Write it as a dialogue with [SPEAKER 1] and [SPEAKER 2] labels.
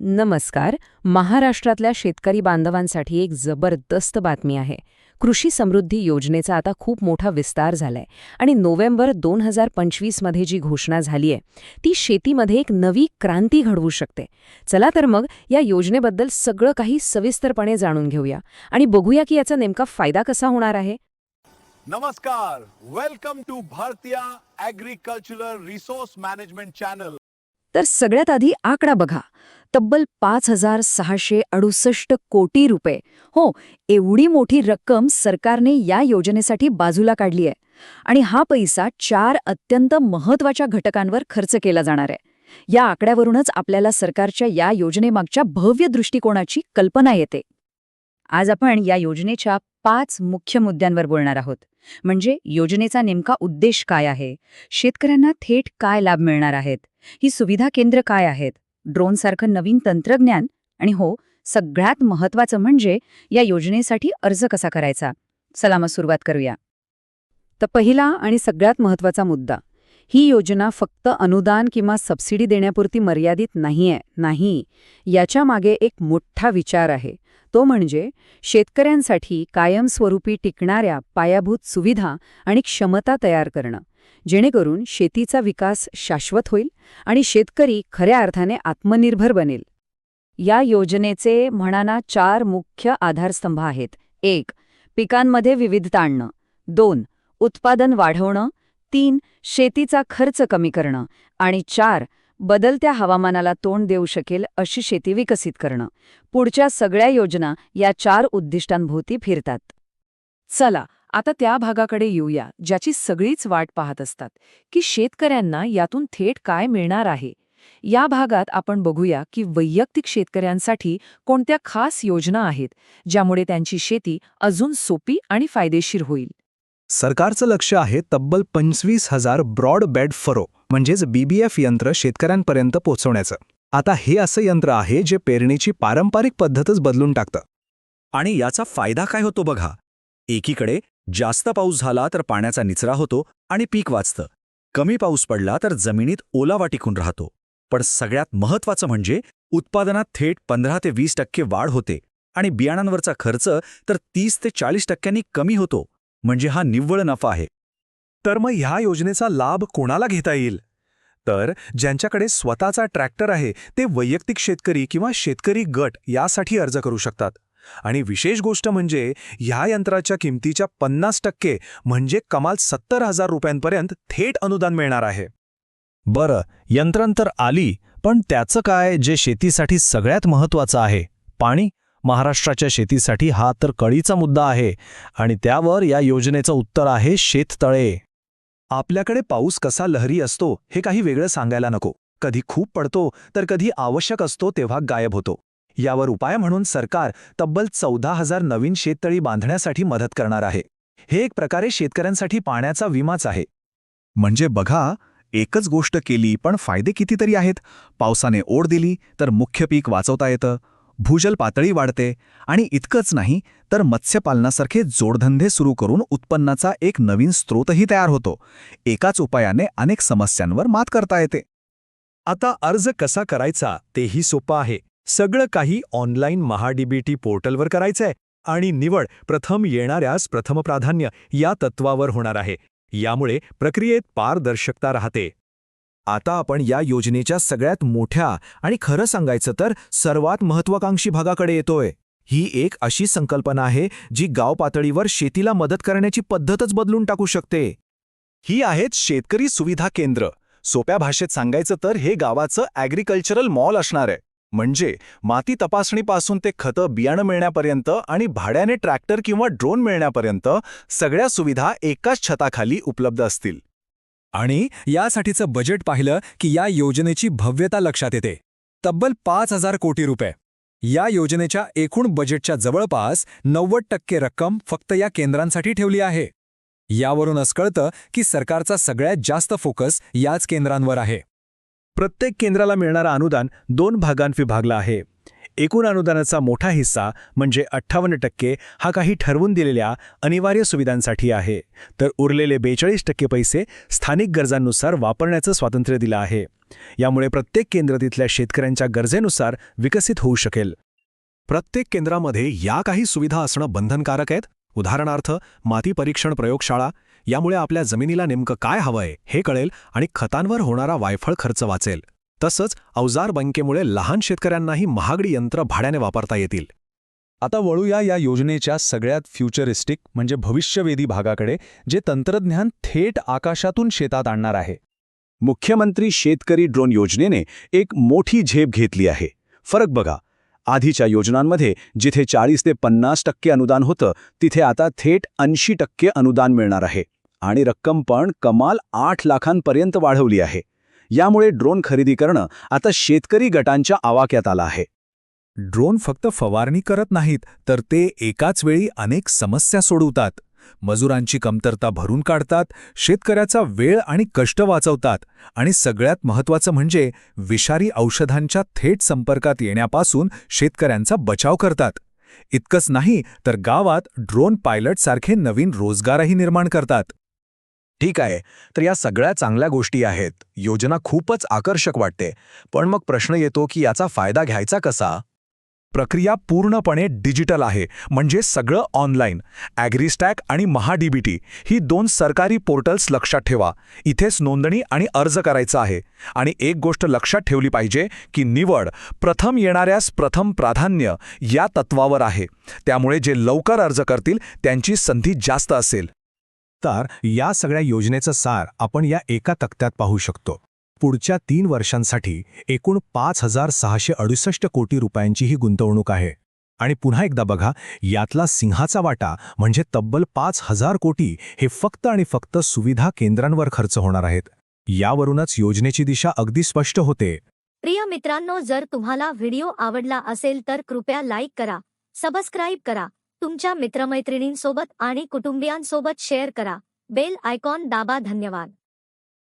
[SPEAKER 1] नमस्कार. महाराष्ट्रातल्या शेतकरी बांधवांसाठी एक जबरदस्त बातमी आहे. कृषी समृद्धी योजनेचा आता खूप मोठा विस्तार झालाय आणि नोव्हेंबर दोन हजार पंचवीसमध्ये जी घोषणा झालीय ती शेतीमध्ये एक नवी क्रांती घडवू शकते. चला तर मग या योजनेबद्दल सगळं काही सविस्तरपणे जाणून घेऊया आणि बघूया की याचा नेमका फायदा कसा होणार आहे.
[SPEAKER 2] नमस्कार. Welcome to Bharatiya agricultural resource management channel
[SPEAKER 1] तर सगळ्यात आधी आकडा बघा. तब्बल पाच हजार सहाशे अडुसष्ट कोटी रुपये. हो एवढी मोठी रक्कम सरकारने या योजनेसाठी बाजूला काढली आहे. आणि हा पैसा चार अत्यंत महत्त्वाच्या घटकांवर खर्च केला जाणार आहे. या आकड्यावरूनच आपल्याला सरकारच्या या योजनेमागच्या भव्य दृष्टिकोनाची कल्पना येते. आज आपण या योजनेच्या पाच मुख्य मुद्द्यांवर बोलणार आहोत. म्हणजे योजनेचा नेमका उद्देश काय आहे? शेतकऱ्यांना थेट काय लाभ मिळणार आहेत? ही सुविधा केंद्र काय आहेत? ड्रोनसारखं नवीन तंत्रज्ञान आणि हो सगळ्यात महत्वाचं म्हणजे या योजनेसाठी अर्ज कसा करायचा? चला मग सुरुवात करूया. तर पहिला आणि सगळ्यात महत्त्वाचा मुद्दा ही योजना फक्त अनुदान किंवा सबसिडी देण्यापुरती मर्यादित नाहीये नाही. याच्या मागे एक मोठा विचार आहे. तो म्हणजे शेतकऱ्यांसाठी कायमस्वरूपी टिकणाऱ्या पायाभूत सुविधा आणि क्षमता तयार करणं. जेणेकरून शेतीचा विकास शाश्वत होईल आणि शेतकरी खऱ्या अर्थाने आत्मनिर्भर बनेल. या योजनेचे म्हणाना चार मुख्य आधारस्तंभ आहेत. एक पिकांमध्ये विविधता आणणं. दोन उत्पादन वाढवणं. तीन शेतीचा खर्च कमी करणं. आणि चार बदलत्या हवामानाला तोंड देऊ शकेल अशी शेती विकसित करणं. पुढच्या सगळ्या योजना या चार उद्दिष्टांभोवती फिरतात. चला आता त्या भागाकडे येऊया ज्याची सगळीच वाट पाहत असतात की शेतकऱ्यांना यातून थेट काय मिळणार आहे. या भागात आपण बघूया की वैयक्तिक शेतकऱ्यांसाठी कोणत्या खास योजना आहेत ज्यामुळे त्यांची शेती अजून सोपी आणि फायदेशीर होईल.
[SPEAKER 3] सरकारचं लक्ष आहे तब्बल पंचवीस हजार ब्रॉडबँड फरो म्हणजेच बीबीएफ यंत्र शेतकऱ्यांपर्यंत पोहोचवण्याचं. आता हे असं यंत्र आहे जे पेरणीची पारंपरिक पद्धतच बदलून टाकतं.
[SPEAKER 4] आणि याचा फायदा काय होतो बघा. एकीकडे जास्त पाऊस झाला तर पाण्याचा निचरा होतो आणि पीक वाचतं. कमी पाऊस पडला तर जमिनीत ओलावा टिकून राहतो. पण सगळ्यात महत्वाचं म्हणजे उत्पादनात थेट पंधरा ते वीस टक्के वाढ होते आणि बियाणांवरचा खर्च तर तीस ते चाळीस टक्क्यांनी कमी होतो म्हणजे हा निव्वळ नफा आहे.
[SPEAKER 3] तर मग ह्या योजनेचा लाभ कोणाला घेता येईल? तर ज्यांच्याकडे स्वतःचा ट्रॅक्टर आहे ते वैयक्तिक शेतकरी किंवा शेतकरी गट यासाठी अर्ज करू शकतात. आणि विशेष गोष्ट म्हणजे ह्या यंत्राच्या किमतीच्या पन्नास टक्के म्हणजे कमाल सत्तर हजार रुपयांपर्यंत थेट अनुदान मिळणार आहे.
[SPEAKER 5] बरं यंत्रांतर आली पण त्याचं काय जे शेतीसाठी सगळ्यात महत्त्वाचं आहे? पाणी? महाराष्ट्राच्या शेतीसाठी हा तर कळीचा मुद्दा आहे आणि त्यावर या योजनेचं उत्तर आहे शेततळे.
[SPEAKER 3] आपल्याकडे पाऊस कसा लहरी असतो हे काही वेगळं सांगायला नको. कधी खूप पडतो तर कधी आवश्यक असतो तेव्हा गायब होतो. यावर उपाय म्हणून सरकार तब्बल चौदा हजार नवीन शेततळी बांधण्यासाठी मदत करणार आहे. हे एक प्रकारे शेतकऱ्यांसाठी पाण्याचा विमाच आहे.
[SPEAKER 6] म्हणजे बघा एकच गोष्ट केली पण फायदे कितीतरी आहेत. पावसाने ओढ दिली तर मुख्य पीक वाचवता येतं. भूजल पातळी वाढते आणि इतकंच नाही तर मत्स्यपालनासारखे जोडधंदे सुरू करून उत्पन्नाचा एक नवीन स्रोतही तयार होतो. एकाच उपायाने अनेक समस्यांवर मात करता येते.
[SPEAKER 3] आता अर्ज कसा करायचा तेही सोपं आहे. सगळं काही ऑनलाईन महाडीबीटी पोर्टलवर करायचंय आणि निवड प्रथम येणाऱ्यास प्रथम प्राधान्य या तत्वावर होणार आहे. यामुळे प्रक्रियेत पारदर्शकता राहते. आता आपण या योजनेच्या सगळ्यात मोठ्या आणि खरं सांगायचं तर सर्वात महत्वाकांक्षी भागाकडे येतोय. ही एक अशी संकल्पना आहे जी गाव पातळीवर शेतीला मदत करण्याची पद्धतच बदलून टाकू शकते. ही आहेत शेतकरी सुविधा केंद्र. सोप्या भाषेत सांगायचं तर हे गावाचं ॲग्रिकल्चरल मॉल असणार आहे. म्हणजे माती तपासणीपासून ते खतं बियाणं मिळण्यापर्यंत आणि भाड्याने ट्रॅक्टर किंवा ड्रोन मिळण्यापर्यंत सगळ्या सुविधा एकाच छताखाली उपलब्ध असतील.
[SPEAKER 7] आणि यासाठीचं बजेट पाहिलं की या योजनेची भव्यता लक्षात येते. तब्बल पाच हजार कोटी रुपये. या योजनेच्या एकूण बजेटच्या जवळपास नव्वद टक्के रक्कम फक्त या केंद्रांसाठी ठेवली आहे. यावरूनच कळतं की सरकारचा सगळ्यात जास्त फोकस याच केंद्रांवर आहे.
[SPEAKER 3] प्रत्येक केंद्राला मिळणारं अनुदान दोन भागांत विभागलं आहे.
[SPEAKER 5] एकूण अनुदानाचा मोठा हिस्सा म्हणजे अठ्ठावन्न टक्के हा काही ठरवून दिलेल्या अनिवार्य सुविधांसाठी आहे. तर उरलेले बेचाळीस टक्के पैसे स्थानिक गरजांनुसार वापरण्याचं स्वातंत्र्य दिलं आहे. यामुळे प्रत्येक केंद्र तिथल्या शेतकऱ्यांच्या गरजेनुसार विकसित होऊ शकेल.
[SPEAKER 3] प्रत्येक केंद्रामध्ये या काही सुविधा असणं बंधनकारक आहेत? उदाहरणार्थ माती परीक्षण प्रयोगशाळा यामुळे आपल्या जमिनीला नेमकं काय हवंय हे कळेल आणि खतांवर होणारा वायफळ खर्च वाचेल. तसंच अवजार बँकेमुळे लहान शेतकऱ्यांनाही महागडी यंत्र भाड्याने वापरता येतील.
[SPEAKER 7] आता वळूया या योजनेच्या सगळ्यात फ्युचरिस्टिक म्हणजे भविष्यवेधी भागाकडे जे तंत्रज्ञान थेट आकाशातून शेतात आणणार आहे.
[SPEAKER 4] मुख्यमंत्री शेतकरी ड्रोन योजनेने एक मोठी झेप घेतली आहे. फरक बघा. आधीच्या योजनांमध्ये जिथे चाळीस ते पन्नास टक्के अनुदान होतं तिथे आता थेट ऐंशी टक्के अनुदान मिळणार आहे. आणि रक्कम पण कमाल आठ लाखांपर्यंत वाढवली आहे. यामुळे ड्रोन खरेदी करणं आता शेतकरी गटांच्या आवाक्यात आलं आहे.
[SPEAKER 7] ड्रोन फक्त फवारणी करत नाहीत तर ते एकाच वेळी अनेक समस्या सोडवतात. मजुरांची कमतरता भरून काढतात शेतकऱ्याचा वेळ आणि कष्ट वाचवतात आणि सगळ्यात महत्त्वाचं म्हणजे विषारी औषधांच्या थेट संपर्कात येण्यापासून शेतकऱ्यांचा बचाव करतात. इतकंच नाही तर गावात ड्रोन पायलटसारखे नवीन रोजगारही निर्माण करतात.
[SPEAKER 3] ठीक आहे. तर या सगळ्या चांगल्या गोष्टी आहेत. योजना खूपच आकर्षक वाटते. पण मग प्रश्न येतो की याचा फायदा घ्यायचा कसा?
[SPEAKER 7] प्रक्रिया पूर्णपणे डिजिटल आहे. म्हणजे सगळं ऑनलाईन. ॲग्रीस्टॅक आणि महाडीबीटी ही दोन सरकारी पोर्टल्स लक्षात ठेवा. इथेच नोंदणी आणि अर्ज करायचा आहे. आणि एक गोष्ट लक्षात ठेवली पाहिजे की निवड प्रथम येणाऱ्यास प्रथम प्राधान्य या तत्वावर आहे. त्यामुळे जे लवकर अर्ज करतील त्यांची संधी जास्त असेल.
[SPEAKER 3] तर या सगळ्या योजनेचं सार आपण या एका तक्त्यात पाहू शकतो. पुढच्या तीन वर्षांसाठी एकूण पाच हजार सहाशे अडुसष्ट कोटी रुपयांची ही गुंतवणूक आहे. आणि पुन्हा एकदा बघा यातला सिंहाचा वाटा म्हणजे तब्बल पाच हजार कोटी हे फक्त आणि फक्त सुविधा केंद्रांवर खर्च होणार आहेत. यावरूनच योजनेची दिशा अगदी स्पष्ट होते.
[SPEAKER 8] प्रिय मित्रांनो जर तुम्हाला व्हिडिओ आवडला असेल तर कृपया लाईक करा सबस्क्राईब करा तुमच्या मित्रमैत्रिणींसोबत आणि कुटुंबियांसोबत शेअर करा. बेल आयकॉन दाबा धन्यवाद.